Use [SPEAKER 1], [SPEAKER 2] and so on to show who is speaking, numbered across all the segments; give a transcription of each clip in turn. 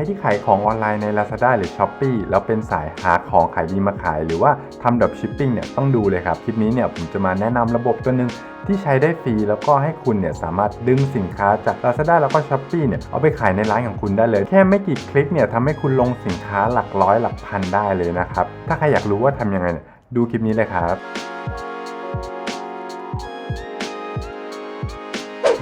[SPEAKER 1] รที่ขายของออนไลน์ใน Lazada หรือ s h อ p e e แล้วเป็นสายหาของขายดีมาขาย หรือว่าทำดรอปชิปปิ้งเนี่ยต้องดูเลยครับ คลิปนี้เนี่ยผมจะมาแนะนำระบบตัวหนึ่งที่ใช้ได้ฟรีแล้วก็ให้คุณเนี่ยสามารถดึงสินค้าจาก Lazada แล้วก็ s h อ p e e เนี่ยเอาไปขายในร้านของคุณได้เลย แค่ไม่กี่คลิกเนี่ยทำให้คุณลงสินค้าหลักร้อยหลักพันได้เลยนะครับถ้าใครอยากรู้ว่าทำยังไงดูคลิปนี้เลยครับ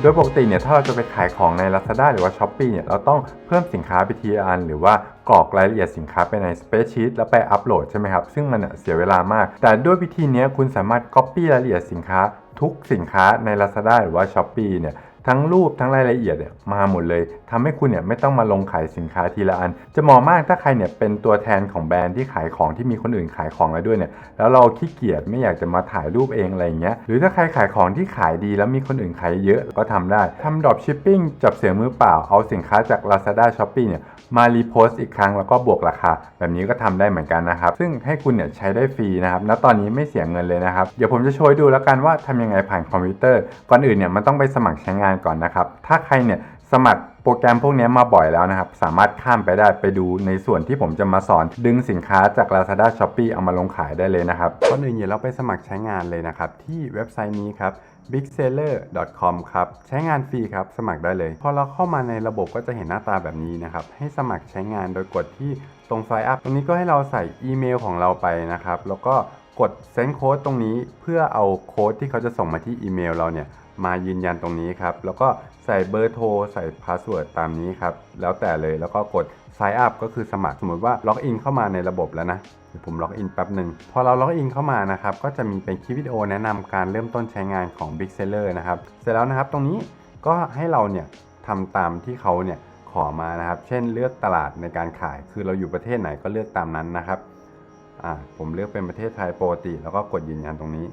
[SPEAKER 1] โดยปกติเนี่ยถ้าเราจะไปขายของใน Lazada หรือว่า s h อ p e e เนี่ยเราต้องเพิ่มสินค้าไปทีละอัน หรือว่ากรอกรายละเอียดสินค้าไปใน Spreadsheet แล้วไปอัปโหลดใช่ไหมครับ ซึ่งมันเสียเวลามาก แต่ด้วยวิธีนี้คุณสามารถ Copy รายละเอียดสินค้าทุกสินค้าใน Lazada หรือว่า s h อ p e e เนี่ย ทั้งรูปทั้งรายละเอียดเนี่ยมาหมดเลยทำให้คุณเนี่ยไม่ต้องมาลงขายสินค้าทีละอัน จะเหมาะมากถ้าใครเนี่ยเป็นตัวแทนของแบรนด์ที่ขายของที่มีคนอื่นขายของแล้วด้วยเนี่ยแล้วเราขี้เกียจไม่อยากจะมาถ่ายรูปเองอะไรเงี้ยหรือถ้าใครขายของที่ขายดีแล้วมีคนอื่นขายเยอะก็ทำได้ทำดรอปชิปปิ้งจับเสียมือเปล่าเอาสินค้าจาก Lazada Shopee เนี่ย มารีโพสต์อีกครั้งแล้วก็บวกราคา แบบนี้ก็ทำได้เหมือนกันนะครับ ซึ่งให้คุณเนี่ยใช้ได้ฟรีนะครับณตอนนี้ไม่เสียเงินเลยนะครับ เดี๋ยวผมจะโชว์ดูแล้วกันว่าทำยังไงผ่านคอมพิวเตอร์ ก่อนอื่นเนี่ยมันต้องไปสมัครใช้งานก่อนนะครับ ถ้าใครเนี่ย สมัครโปรแกรมพวกนี้มาบ่อยแล้วนะครับ สามารถข้ามไปได้ไปดูในส่วนที่ผมจะมาสอน ดึงสินค้าจาก Lazada Shopee เอามาลงขายได้เลยนะครับก่อนอื่นเนี่ยเราไปสมัครใช้งานเลยนะครับ ที่เว็บไซต์นี้ครับ bigseller.com ครับ ใช้งานฟรีครับ สมัครได้เลย พอเราเข้ามาในระบบก็จะเห็นหน้าตาแบบนี้นะครับ ให้สมัครใช้งานโดยกดที่ตรง sign up ตรงนี้ก็ให้เราใส่อีเมลของเราไปนะครับ แล้วก็กด send code ตรงนี้เพื่อเอาโค้ดที่เขาจะส่งมาที่อีเมลเราเนี่ย มายืนยันตรงนี้ครับ แล้วก็ใส่เบอร์โทร ใส่พาสเวิร์ดตามนี้ครับ แล้วแต่เลยแล้วก็กด sign up ก็คือสมัครสมมติว่าล็อกอินเข้ามาในระบบแล้วนะเดี๋ยวผมล็อกอินแป๊บหนึ่งพอเราล็อกอินเข้ามานะครับ ก็จะมีเป็นคลิปวิดีโอแนะนำการเริ่มต้นใช้งานของ Big Seller นะครับ เสร็จแล้วนะครับตรงนี้ก็ให้เราเนี่ยทำตามที่เขาเนี่ยขอมานะครับ เช่นเลือกตลาดในการขาย คือเราอยู่ประเทศไหนก็เลือกตามนั้นนะครับ อ่า ผมเลือกเป็นประเทศไทยปกติ แล้วก็กดยืนยันตรงนี้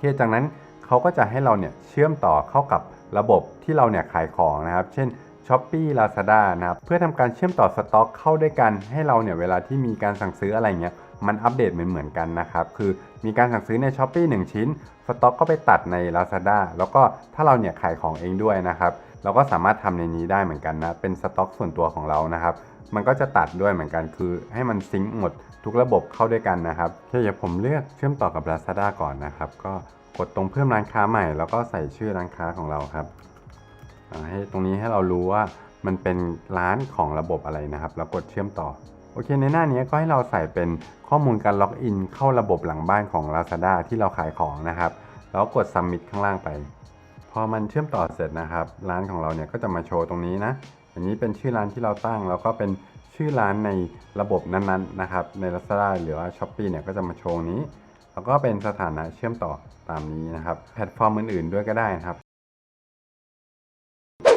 [SPEAKER 1] เคจากนั้นเขาก็จะให้เราเนี่ยเชื่อมต่อเข้ากับระบบที่เราเนี่ยขายของนะครับ เช่น s h อ p e e Lazada นะครับ เพื่อทำการเชื่อมต่อสต็อกเข้าด้วยกันให้เราเนี่ยเวลาที่มีการสั่งซื้ออะไรเงี้ยมันอัปเดตเหมือนเหมือนกันนะครับ คือมีการสั่งซื้อใน s h อ p e e 1ชิ้น สต็อกก็ไปตัดใน Lazada แล้วก็ถ้าเราเนี่ยขายของเองด้วยนะครับ เราก็สามารถทำในนี้ได้เหมือนกันนะ เป็นสต็อกส่วนตัวของเรานะครับ มันก็จะตัดด้วยเหมือนกันคือ ให้มันซิงค์หมดทุกระบบเข้าด้วยกันนะครับโอเคเดี๋ยวผมเลือกเชื่อมต่อกับ Lazada ก่อนนะครับ ก็กดตรงเพิ่มร้านค้าใหม่ แล้วก็ใส่ชื่อร้านค้าของเราครับให้ตรงนี้ให้เรารู้ว่ามันเป็นร้านของระบบอะไรนะครับ แล้วกดเชื่อมต่อโอเคในหน้านี้ก็ให้เราใส่เป็นข้อมูลการล็อกอินเข้าระบบหลังบ้านของ Lazada ที่เราขายของนะครับ แล้วกด Submit ข้างล่างไป พอมันเชื่อมต่อเสร็จนะครับ ร้านของเราเนี่ยก็จะมาโชว์ตรงนี้นะ อันนี้เป็นชื่อร้านที่เราตั้ง แล้วก็เป็นชื่อร้านในระบบนั้นๆนะครับ ใน Lazada หรือว่า Shopee เนี่ยก็จะมาโชว์นี้ แล้วก็เป็นสถานะเชื่อมต่อตามนี้นะครับ แพลตฟอร์มอื่นๆด้วยก็ได้นะครับ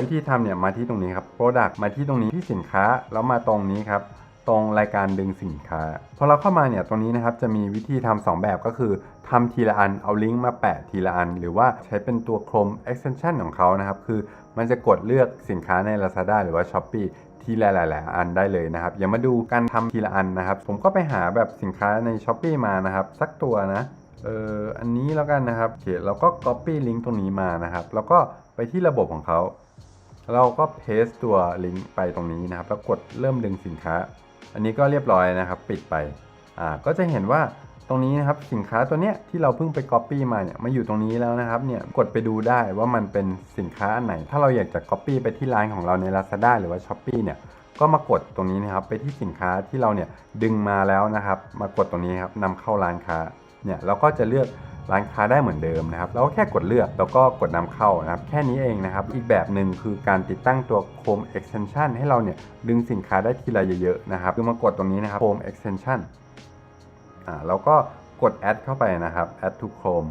[SPEAKER 1] วิธีทำเนี่ยมาที่ตรงนี้ครับ Product มาที่ตรงนี้ที่สินค้าแล้วมาตรงนี้ครับ ตรงรายการดึงสินค้าพอเราเข้ามาเนี่ยตรงนี้นะครับจะมีวิธีทำสองแบบก็คือทำทีละอันเอาลิงก์มาแปะทีละอัน หรือว่าใช้เป็นตัว Chrome extension ของเขานะครับ คือมันจะกดเลือกสินค้าใน Lazada หรือว่า Shopee ทีละหลายๆอันได้เลยนะครับ อย่ามาดูการทำทีละอันนะครับ ผมก็ไปหาแบบสินค้าใน Shopee มานะครับ สักตัวนะ เอออันนี้แล้วกันนะครับโอเคเราก็ copy ลิงก์ตรงนี้มานะครับ แล้วก็ไปที่ระบบของเขา เราก็ paste ตัวลิงก์ไปตรงนี้นะครับ แล้วกดเริ่มดึงสินค้า อันนี้ก็เรียบร้อยนะครับ ปิดไปอ่าก็จะเห็นว่าตรงนี้นะครับสินค้าตัวเนี้ยที่เราเพิ่งไป Copy มาเนี่ยมาอยู่ตรงนี้แล้วนะครับเนี่ยกดไปดูได้ว่ามันเป็นสินค้าอันไหน ถ้าเราอยากจะ Copy ไปที่ร้านของเราใน Lazada หรือว่า Shopee เนี่ยก็มากดตรงนี้นะครับไปที่สินค้าที่เราเนี่ยดึงมาแล้วนะครับ มากดตรงนี้ครับนำเข้าร้านค้าเนี่ยเราก็จะเลือก ร้านค้าได้เหมือนเดิมนะครับเราก็แค่กดเลือกแล้วก็กดนำเข้านะครับแค่นี้เองนะครับอีกแบบหนึ่งคือการติดตั้งตัว Chrome Extension ให้เราเนี่ยดึงสินค้าได้ทีละเยอะๆนะครับคือมากดตรงนี้นะครับ Chrome Extension อ่าแล้วก็กด add เข้าไปนะครับ add to Chrome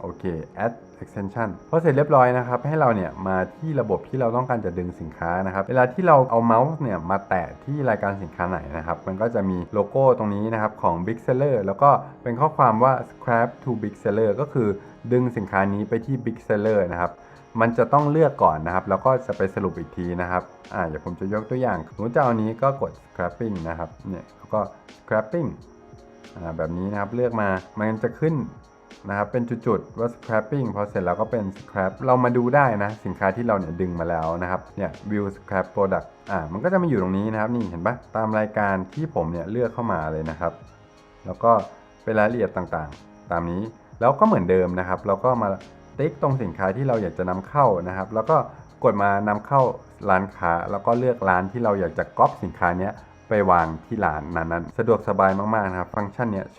[SPEAKER 1] โอเค add extension พอเสร็จเรียบร้อยนะครับให้เราเนี่ยมาที่ระบบที่เราต้องการจะดึงสินค้านะครับเวลาที่เราเอาเมาส์เนี่ยมาแตะที่รายการสินค้าไหนนะครับมันก็จะมีโลโก้ตรงนี้นะครับของ Big Seller แล้วก็เป็นข้อความว่า scrap to Big Seller ก็คือดึงสินค้านี้ไปที่ Big Seller นะครับมันจะต้องเลือกก่อนนะครับ แล้วก็จะไปสรุปอีกทีนะครับ อ่าเดี๋ยวผมจะยกตัวอย่างสมมติจะเอานี้ก็กด scrapping นะครับ เนี่ยแล้วก็ scrapping อ่าแบบนี้นะครับ เลือกมา มันจะขึ้น นะครับเป็นจุดๆว่า scrapping พอเสร็จแล้วก็เป็น scrap เรามาดูได้นะ สินค้าที่เราเนี่ยดึงมาแล้วนะครับเนี่ย view scrap product อ่ามันก็จะมาอยู่ตรงนี้นะครับนี่เห็นปะตามรายการที่ผมเนี่ยเลือกเข้ามาเลยนะครับ แล้วก็เป็นรายละเอียดต่างๆ ตามนี้แล้วก็เหมือนเดิมนะครับ เราก็มาติ๊กตรงสินค้าที่เราอยากจะนำเข้านะครับ แล้วก็กดมานำเข้าร้านค้า แล้วก็เลือกร้านที่เราอยากจะก๊อปสินค้านี้ไปวางที่ร้านนั้นๆ สะดวกสบายมากๆนะครับ ฟังก์ชันเนี้ย